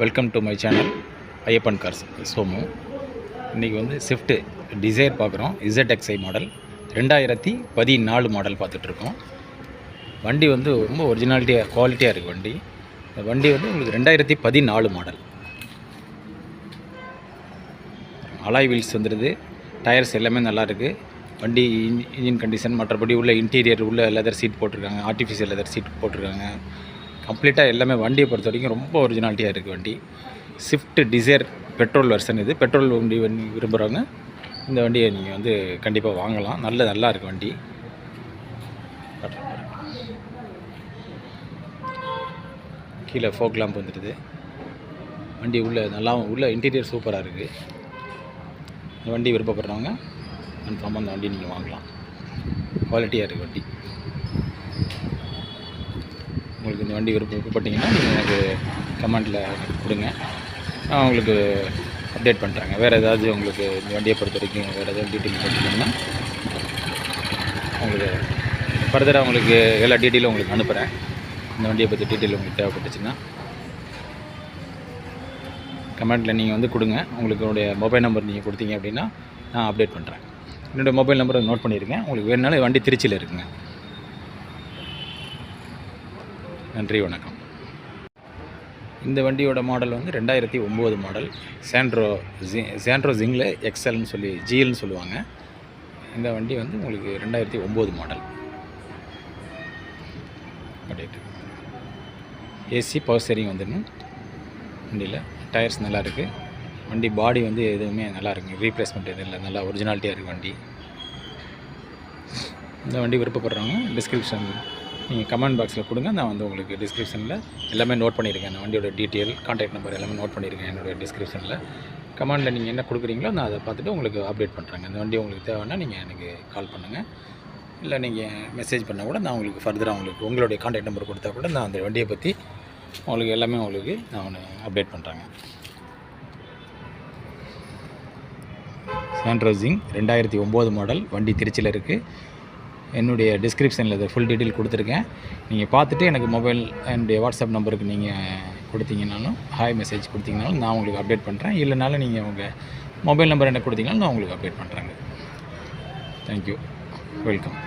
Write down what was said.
Welcome to my channel Ayyappan cars Somu இன்றைக்கி வந்து Swift Dzire பார்க்குறோம். இசட்எக்ஸ்ஐ மாடல் ரெண்டாயிரத்தி பதினாலு மாடல் பார்த்துட்ருக்கோம். வண்டி வந்து ரொம்ப ஒரிஜினாலிட்டியாக குவாலிட்டியாக இருக்குது வண்டி. இந்த வண்டி வந்து உங்களுக்கு ரெண்டாயிரத்தி பதினாலு மாடல் அலாய் வீல்ஸ் வந்துடுது டயர்ஸ் எல்லாமே நல்லா இருக்குது வண்டி இன்ஜின் கண்டிஷன் மற்றபடி உள்ள இன்டீரியர் உள்ள லெதர் சீட் போட்டிருக்காங்க. ஆர்டிஃபிஷியல் லெதர் சீட் போட்டிருக்காங்க. கம்ப்ளீட்டாக எல்லாமே வண்டியை பொறுத்த வரைக்கும் ரொம்ப ஒரிஜினாலிட்டியாக இருக்குது வண்டி. ஸ்விஃப்ட் டிசைர் பெட்ரோல் வெர்ஷன் இது. பெட்ரோல் வண்டி வண்டி விரும்புகிறவங்க இந்த வண்டியை நீங்கள் வந்து கண்டிப்பாக வாங்கலாம். நல்ல நல்லா இருக்குது வண்டி. கீழே ஃபோக் லாம்ப் வந்துடுது வண்டி உள்ள நல்லா உள்ள இன்டீரியர் சூப்பராக இருக்குது இந்த வண்டி விருப்பப்படுறவங்க கன்ஃபார்மாக அந்த வண்டி நீங்கள் வாங்கலாம். குவாலிட்டியாக இருக்குது வண்டி. உங்களுக்கு இந்த வண்டி விருப்ப விருப்பப்பட்டீங்கன்னா நீங்கள் எனக்கு கமெண்ட்டில் கொடுங்க. நான் உங்களுக்கு அப்டேட் பண்ணுறேங்க வேறு ஏதாவது உங்களுக்கு இந்த வண்டியை பொறுத்த வரைக்கும் வேறு ஏதாவது டீட்டெயில் கொடுத்தீங்கன்னா உங்களுக்கு ஃபர்தராக உங்களுக்கு எல்லா டீட்டெயிலும் உங்களுக்கு அனுப்புகிறேன் இந்த வண்டியை பற்றி டீட்டெயில் உங்களுக்கு தேவைப்பட்டுச்சுன்னா கமெண்ட்டில் நீங்கள் வந்து கொடுங்க. உங்களுடைய மொபைல் நம்பர் நீங்கள் கொடுத்தீங்க அப்படின்னா நான் அப்டேட் பண்ணுறேன் என்னோடய மொபைல் நம்பரை நோட் பண்ணியிருக்கேன் உங்களுக்கு வேணுனாலும் வண்டி திருச்சியில் இருக்குங்க. நன்றி வணக்கம். இந்த வண்டியோட மாடல் வந்து ரெண்டாயிரத்தி ஒம்பது model Santro G Santro Xing எக்ஸல்னு சொல்லி ஜிஎல்னு சொல்லுவாங்க. இந்த வண்டி வந்து உங்களுக்கு ரெண்டாயிரத்தி ஒம்பது மாடல் அப்படின்ட்டு ஏசி பவர் ஸ்டேரிங் வந்துடணும். வண்டியில் டயர்ஸ் நல்லா இருக்குது வண்டி பாடி வந்து எதுவுமே நல்லா இருக்குது ரீப்ளேஸ்மெண்ட் எதுவும் இல்லை. நல்லா ஒரிஜினாலிட்டியாக இருக்குது வண்டி. இந்த வண்டி விருப்பப்படுறவங்க டிஸ்கிரிப்ஷன் நீங்கள் கமெண்ட் பாக்ஸில் கொடுங்க நான் வந்து உங்களுக்கு டிஸ்கிரிப்ஷனில் எல்லாமே நோட் பண்ணியிருக்கேன் அந்த வண்டியோட டீட்டெயில் கான்டாக்ட் நம்பர் எல்லாமே நோட் பண்ணியிருக்கேன் என்னோடய டிஸ்கிரிப்ஷனில் கமெண்டில் நீங்கள் என்ன கொடுக்குறீங்களோ நான் அதை பார்த்துட்டு உங்களுக்கு அப்டேட் பண்ணுறேங்க இந்த வண்டி உங்களுக்கு தேவைன்னா நீங்கள் எனக்கு கால் பண்ணுங்கள் இல்லை நீங்கள் மெசேஜ் பண்ணால் கூட நான் உங்களுக்கு ஃபர்தராக உங்களுக்கு உங்களுடைய கான்டாக்ட் நம்பர் கொடுத்தா கூட நான் அந்த வண்டியை பற்றி உங்களுக்கு எல்லாமே உங்களுக்கு நான் அப்டேட் பண்ணுறேங்க சாண்ட்ரோசிங் ரெண்டாயிரத்தி ஒம்பது மாடல் வண்டி திருச்சியில் இருக்குது என்னுடைய டிஸ்கிரிப்ஷனில் இதை ஃபுல் டீட்டெயில் கொடுத்துருக்கேன். நீங்கள் பார்த்துட்டு எனக்கு மொபைல் என்னுடைய வாட்ஸ்அப் நம்பருக்கு நீங்கள் கொடுத்தீங்கனாலும் ஹாய் மெசேஜ் கொடுத்தீங்கனாலும் நான் உங்களுக்கு அப்டேட் பண்ணுறேன் இல்லைனாலும் நீங்கள் உங்கள் மொபைல் நம்பர் எனக்கு கொடுத்தீங்கனாலும் நான் உங்களுக்கு அப்டேட் பண்ணுறேங்க தேங்க்யூ வெல்கம்